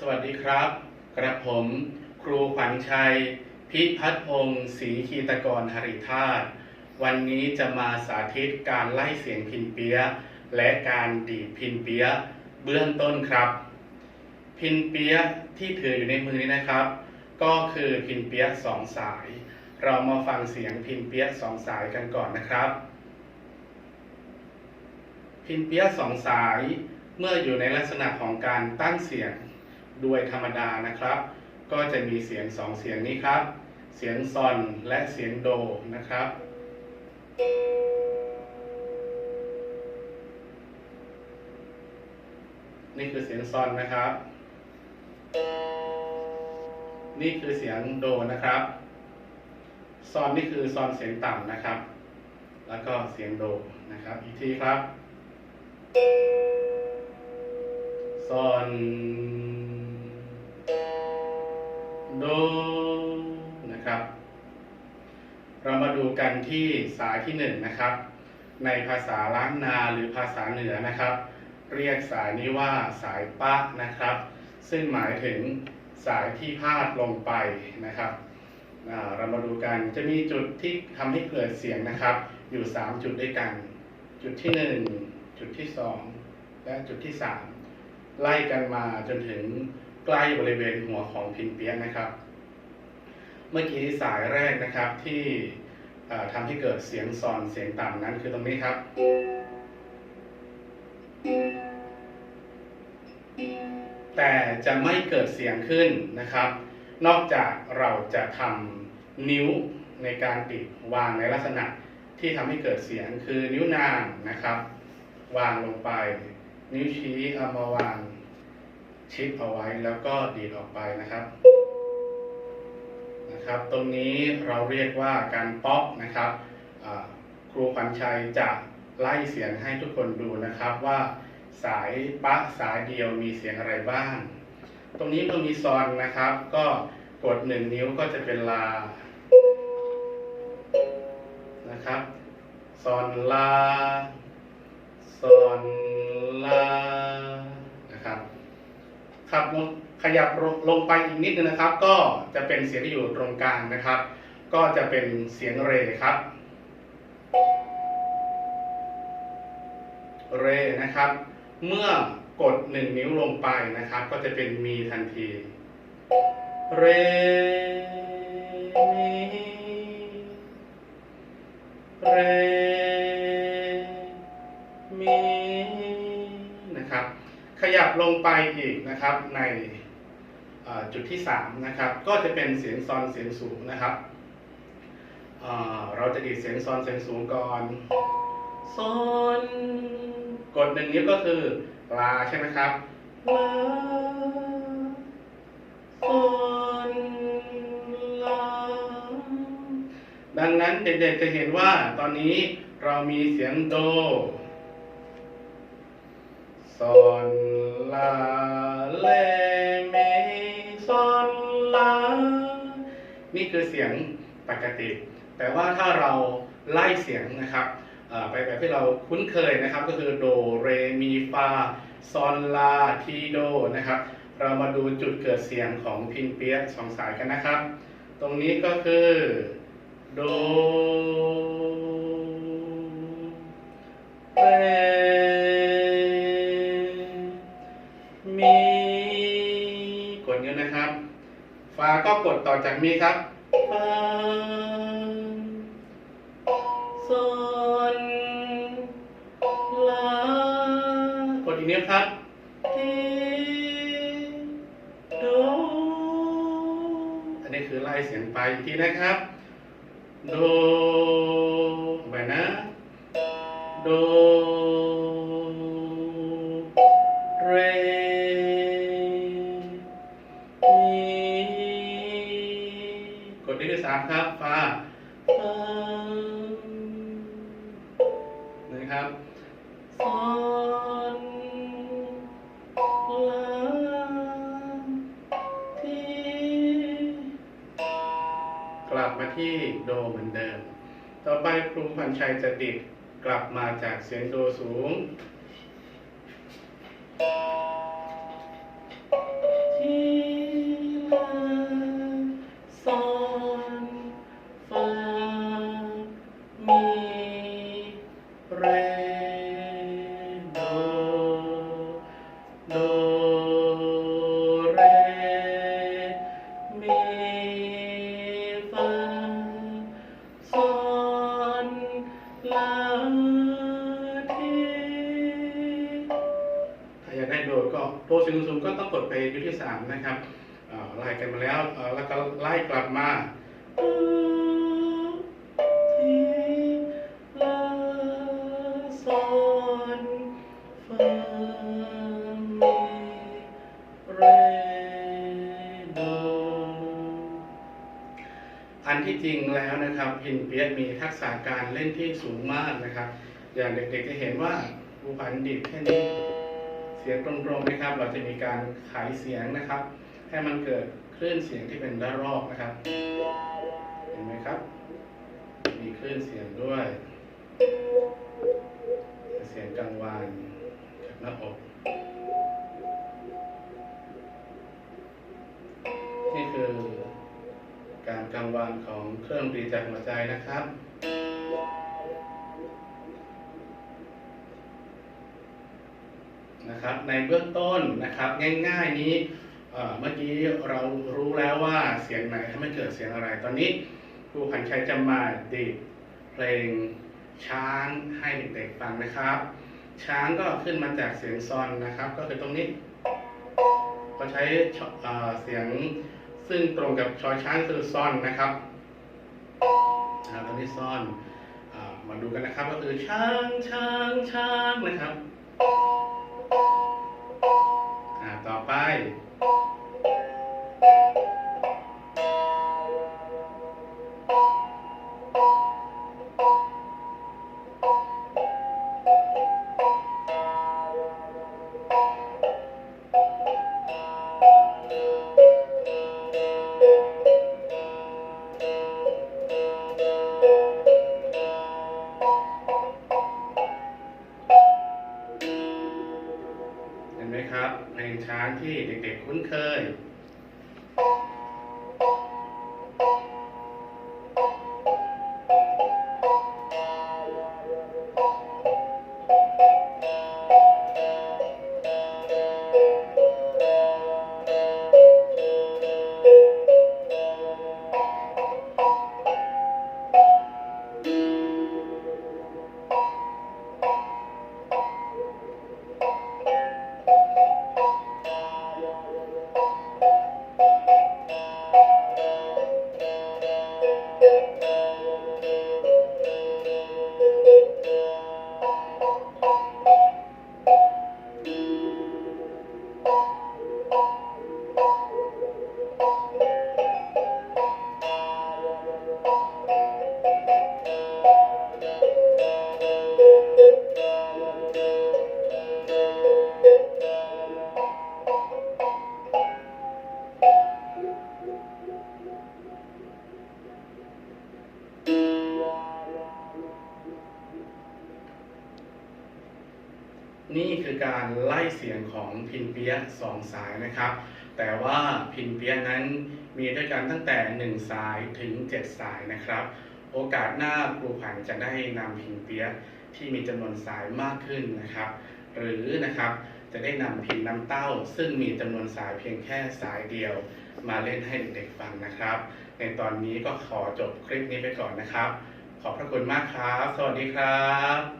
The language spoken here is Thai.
สวัสดีครับ กระผมครูขวัญชัย พิพัฒน์พงศ์ศรีคีตกรหริธาตวันนี้จะมาสาธิตการไล่เสียงพินเปียและการดีดพินเปียเบื้องต้นครับ พินเปียที่ถืออยู่ในมือนี้นะครับ ก็คือพินเปียสองสาย เรามาฟังเสียงพินเปียสองสายกันก่อนนะครับ พินเปียสองสายเมื่ออยู่ในลักษณะของการตั้งเสียง โดยธรรมดานะครับ ก็จะมีเสียงสองเสียงนี้ครับ เสียงซอนและเสียงโดนะครับ นี่คือเสียงซอนนะครับ นี่คือเสียงโดนะครับซอนนี่คือซอนเสียงต่ำนะครับ แล้วก็เสียงโดนะครับ อีกทีครับซอน โดนะครับ เรามาดูกันที่สายที่หนึ่งนะครับ ในภาษาล้านนาหรือภาษาเหนือนะครับ เรียกสายนี้ว่าสายปะนะครับ ซึ่งหมายถึงสายที่พาดลงไปนะครับเรามาดูกันจะมีจุดที่ทำให้เกิดเสียงนะครับ อยู่ 3 จุดด้วยกัน จุดที่ 1 จุดที่ 2 และจุดที่ 3 ไล่กันมาจนถึง ใกล้บริเวณหัวของพินเปียกนะครับ เมื่อกี้สายแรกนะครับที่เอ่อทำให้เกิดเสียงซอนเสียงต่ำนั้นคือตรงนี้ครับ แต่จะไม่เกิดเสียงขึ้นนะครับ นอกจากเราจะทำนิ้วในการติดวางในลักษณะที่ทำให้เกิดเสียงคือนิ้วนางนะครับ วางลงไป นิ้วชี้เอามาวาง ชิดเอาไว้แล้วก็ดีดออกไปนะครับนะครับ ตรงนี้เราเรียกว่าการป๊อปนะครับครูขวัญชัยจะไล่เสียงให้ทุกคนดูนะครับว่าสายปะสายเดียวมีเสียงอะไรบ้าง ตรงนี้เมื่อมีซอนนะครับ ก็กดหนึ่งนิ้วก็จะเป็นลานะครับซอนลาซอนลา ขับลงขยับลงไปอีกนิดนึงนะครับ ก็จะเป็นเสียงที่อยู่ตรงกลางนะครับ ก็จะเป็นเสียงเรครับ เรนะครับ เมื่อกดหนึ่งนิ้วลงไปนะครับ ก็จะเป็นมีทันที เรมีเร ไปอีกนะครับในเอ่อจุดที่3นะครับก็จะเป็นเสียงซอนเสียงสูงนะครับเอ่อเราจะดีดเสียงซอนเสียงสูงก่อนซอนกดหนึ่งนิ้วก็คือลาใช่ไหมครับลาซอนลาดังนั้นเด็กๆจะเห็นว่าตอนนี้เรามีเสียงโด ซอนลาเลเมซอนลานี่คือเสียงปกติ แต่ว่าถ้าเราไล่เสียงนะครับไปแบบที่เราคุ้นเคยนะครับ ก็คือโดเรมีฟาซอนลาทีโดนะครับ เรามาดูจุดเกิดเสียงของพินเปียสองสายกันนะครับ ตรงนี้ก็คือโดเร กดนิ้นะครับฟาก็กดต่อจากมีครับฟาซนลากดอีกนิ้วครับทีโดอันนี้คือไล่เสียงไปอีกทีนะครับโด ดที่ที่สามครับฟาฟนะครับซอนลาทีกลับมาที่โดเหมือนเดิม ต่อไปครูพันชัยจะดิดกลับมาจากเสียงโดสูงที ถ้าอยากได้โดดก็โดดสูงสูงก็ต้องกดไปยุทธที่สามนะครับไล่กันมาแล้วแล้วก็ไล่กลับมา ที่จริงแล้วนะครับพินเปียมีทักษะการเล่นที่สูงมากนะครับ อย่างเด็กๆจะเห็นว่าภูพันดิบแค่นี้เสียงตรงๆนะครับ เราจะมีการขายเสียงนะครับ ให้มันเกิดคลื่นเสียงที่เป็นระลอกนะครับ เห็นไหมครับ มีคลื่นเสียงด้วย เสียงกลางวานจากหน้าอกนี่คือ การกลางวานของเครื่องดนตรีจากหัวใจนะครับนะครับ ในเบื้องต้นนะครับง่ายๆนี้เมื่อกี้เรารู้แล้วว่าเสียงไหนทำให้เกิดเสียงอะไร ตอนนี้ครูพันชัยจะมาดีดเพลงช้างให้เด็กๆฟังนะครับ ช้างก็ขึ้นมาจากเสียงซอนนะครับ ก็คือตรงนี้ ก็ใช้เสียง ซึ่งตรงกับชอช้างคือซ่อนนะครับนะครับตอนนี้ซ่อนอมาดูกันนะครับก็คือช้างช้างช้างนะครับต่อไป นไหมครับเพลงช้างที่เด็กๆคุ้นเคย นี่คือการไล่เสียงของพินเปียสองสายนะครับ แต่ว่าพินเปียนั้นมีด้วยกันตั้งแต่ 1 สายถึง 7 สายนะครับ โอกาสหน้าครูผันจะได้นำพินเปียที่มีจำนวนสายมากขึ้นนะครับ หรือนะครับจะได้นำพินน้ำเต้า ซึ่งมีจำนวนสายเพียงแค่สายเดียว มาเล่นให้เด็กๆฟังนะครับ ในตอนนี้ก็ขอจบคลิปนี้ไปก่อนนะครับ ขอบพระคุณมากครับ สวัสดีครับ